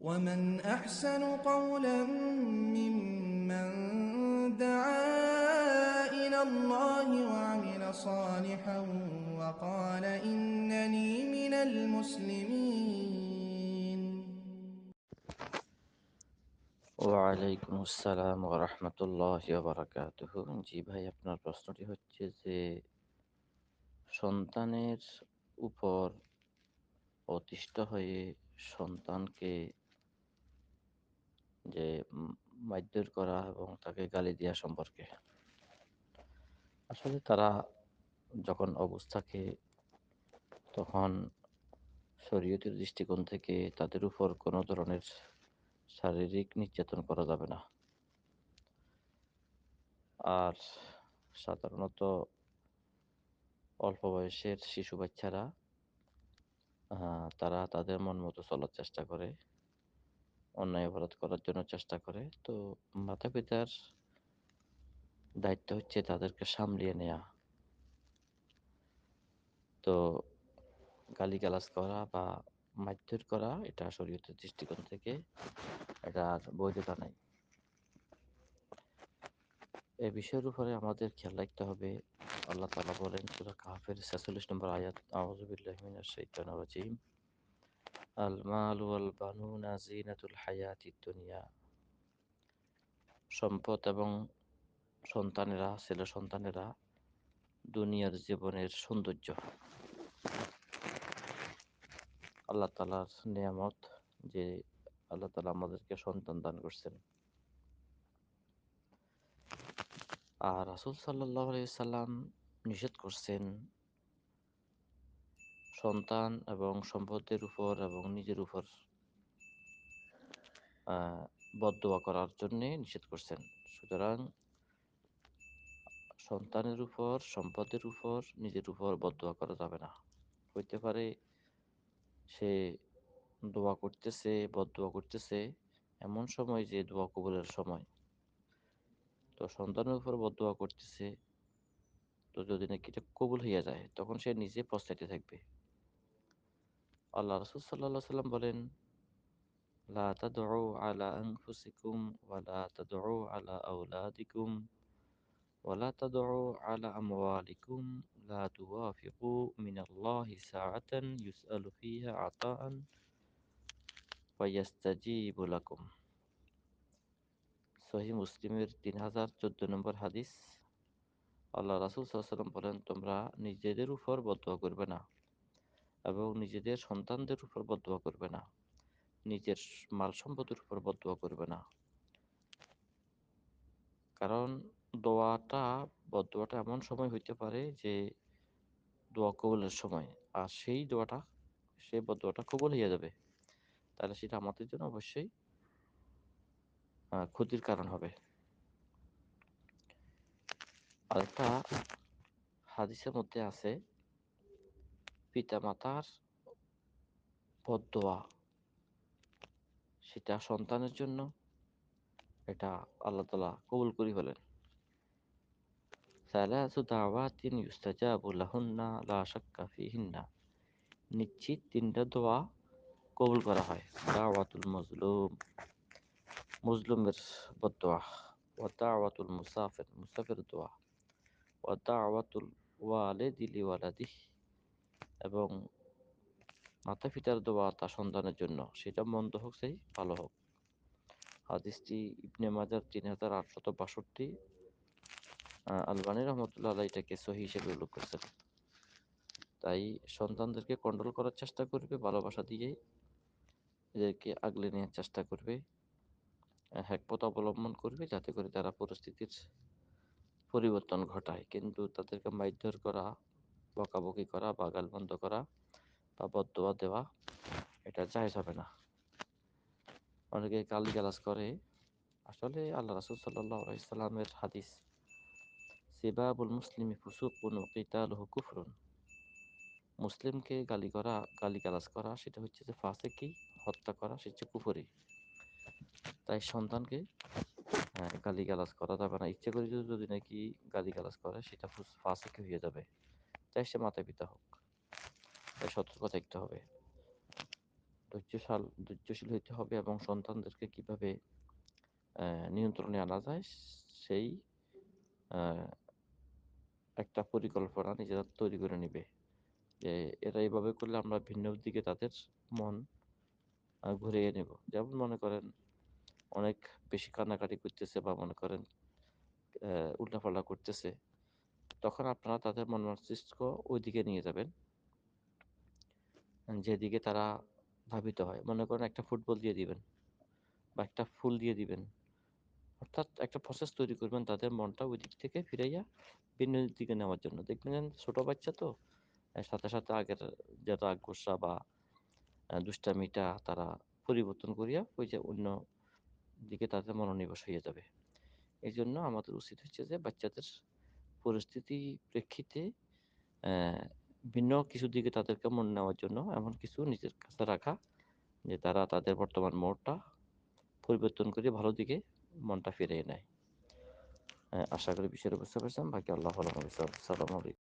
ومن أحسن قولا ممن دعا إلى الله وعمل صالحا وقال إنني من المسلمين ওয়ালাইকুম আসসালাম ওরহমতুল্লাহ বারাকাতুহ জি ভাই আপনার প্রশ্নটি হচ্ছে যে সন্তানের উপর অতিষ্ঠ হয়ে সন্তানকে যে মারধর করা এবং তাকে গালি দেওয়া সম্পর্কে। আসলে তারা যখন অবস্থাকে তখন শরীয়তের দৃষ্টিকোণ থেকে তাদের উপর কোনো ধরনের শারীরিক নির্যাতন করা যাবে না। আর সাধারণত অল্প বয়সের শিশু বাচ্চারা তারা তাদের মন মতো চলার চেষ্টা করে। অন্যায় অপরাধ করার জন্য চেষ্টা করে। তো মাতা পিতার দায়িত্ব হচ্ছে তাদেরকে সামলিয়ে নেওয়া তো গালিগালাজ করা বা মারধর করা, এটা শরীয়তের দৃষ্টিকোণ থেকে এটার বৈধতা নাই। এই বিষয়ের উপরে আমাদের খেয়াল রাখতে হবে। আল্লাহ তাআলা বলেন, সূরা কাহফের 46 নম্বর আয়াত আউযু বিল্লাহি মিনাশ শাইতানির রাজিম। আল মাল ওয়াল বানুনা জিনাতুল হায়াতিদ দুনিয়া। সম্পদ এবং সন্তানেরা, ছেলে সন্তানেরা দুনিয়ার জীবনের সৌন্দর্য। আল্লাহ তালার নিয়ামত যে আল্লাহ তালা আমাদেরকে সন্তান দান করছেন। আর রাসুল সাল্লাহ সাল্লাম নিষেধ করছেন সন্তান এবং সম্পদের উপর এবং নিজের উপর আহ, বদদোয়া করার জন্য নিষেধ করছেন। সুতরাং সন্তানের উপর সম্পদের উপর নিজের উপর বদদোয়া করা যাবে না। হইতে পারে সে দোয়া করতেছে বদদোয়া করতেছে এমন সময় যে দোয়া কবুলের সময়। তো সন্তানের উপর বদদোয়া করতেছে তো যদি নাকি এটা কবুল হইয়া যায় তখন সে নিজে পস্তাইতে থাকবে। আল্লাহ রসুল সাল্লাহ সাল্লাম বলেন, লা তাদউ আলা আনফুসিকুম ওয়া লা তাদউ আলা আওলাদিকুম ওয়া লা তাদউ আলা আমওয়ালিকুম লা তুওয়াফিকু মিনাল্লাহি সাআতান ইউসআলু ফিহা আতাআন ওয়া ইয়াস্তাজিবু লাকুম। সহিহ মুসলিমের তিন হাজার চোদ্দ নম্বর হাদিস, আল্লাহ রাসুল সাল্লাম বলেন, তোমরা নিজেদের উপর বদয়া করবে না। এবং নিজেদের সন্তানদের উপর বদয়া করবে না। নিজের মাল সম্পদের উপর বদয়া করবে না। কারণ দোয়াটা বদয়াটা এমন সময় হইতে পারে যে, দোয়া কবলের সময়। আর সেই দোয়াটা, সেই বদয়াটা কবল হয়ে যাবে। তাহলে সেটা আমাদের জন্য অবশ্যই ক্ষতির কারণ হবে। আরেকটা হাদিসের মধ্যে আছে পিতামাতার বদদোয়া সেটা সন্তানের জন্য, এটা আল্লাহ তালা কবুল করি ফিহিন্না। নিশ্চিত তিনটা দোয়া কবুল করা হয়। দাওয়াতুল মজলুম, মজলুমের বদোয়া ওয়া দোয়া, ওয়া দাওয়াতুল ওয়ালিদি এবং মাতা পিতার দোয়া তার সন্তানের জন্য। সেটা মন্দ হোক, সেই ভালো হোক। হাদিসটি ইবনে মাজার তিন হাজার আটশত বাষট্টি আলবানী রহমতুল্লাহ আল্লাহ এটাকে সহি হিসেবে উল্লেখ করছেন। তাই সন্তানদেরকে কন্ট্রোল করার চেষ্টা করবে, ভালোবাসা দিয়ে এদেরকে আগলে নেওয়ার চেষ্টা করবে হ্যাকপথ অবলম্বন করবে যাতে করে তারা পরিস্থিতির পরিবর্তন ঘটায়। কিন্তু তাদেরকে মারধর করা বকাবকি করা বা গালবন্ধ করা বা বদোয়া দেওয়া, এটা জায়জ হবে না। অনেকে গালি গালাজ করে। আসলে আল্লাহ রাসুল সাল্লাহ হাদিস, সিবাবুল মুসলিমি ফুসুকুন ও কিতালহু কুফরুন। মুসলিমকে গালি করা গালি গালাজ করা, সেটা হচ্ছে যে ফাঁসে কি হত্যা করা সেটা হচ্ছে কুফরি। তাই সন্তানকে গালি গালাজ করা যাবে না। ইচ্ছে করে যদি নাকি গালি গালাজ করে, সেটা ফাসেকি হয়ে যাবে। চাই সে মাতা পিতা হোক। তাই সতর্ক থাকতে হবে। ধৈর্যশাল ধৈর্যশীল হইতে হবে এবং সন্তানদেরকে কীভাবে নিয়ন্ত্রণে আনা যায়, সেই একটা পরিকল্পনা নিজেরা তৈরি করে নিবে। যে এরা এইভাবে করলে আমরা ভিন্ন দিকে তাদের মন ঘুরিয়ে নেব। যেমন মনে করেন, অনেক বেশি কান্নাকাটি করতেছে বা মনে করেন উল্টাপাল্টা করতেছে। তখন আপনারা তাদের মন মস্তিষ্ক ওই দিকে নিয়ে যাবেন। যেদিকে তারা ধাবিত হয়। মনে করেন একটা ফুটবল দিয়ে দিবেন বা একটা ফুল দিয়ে দিবেন। অর্থাৎ একটা প্রসেস তৈরি করবেন তাদের মনটা ওই দিক থেকে ফিরাইয়া ভিন্ন দিকে নেওয়ার জন্য। দেখবেন ছোট বাচ্চা তো সাথে সাথে আগের যে রাগ গোসা বা দুষ্টামিটা তারা পরিবর্তন করিয়া ওই যে অন্য দিকে তাদের মনোনিবেশ হয়ে যাবে। এই জন্য আমাদের উচিত হচ্ছে যে বাচ্চাদের পরিস্থিতি প্রেক্ষিতে ভিন্ন কিছু দিকে তাদেরকে মন নেওয়ার জন্য এমন কিছু নিজের কাছে রাখা, যে তারা তাদের বর্তমান মোড়টা পরিবর্তন করে ভালো দিকে মনটা ফিরিয়ে নেয়। আশা করি বিষয়টা বুঝতে পারছেন বাকি আল্লাহ সালাম আলাইকুম।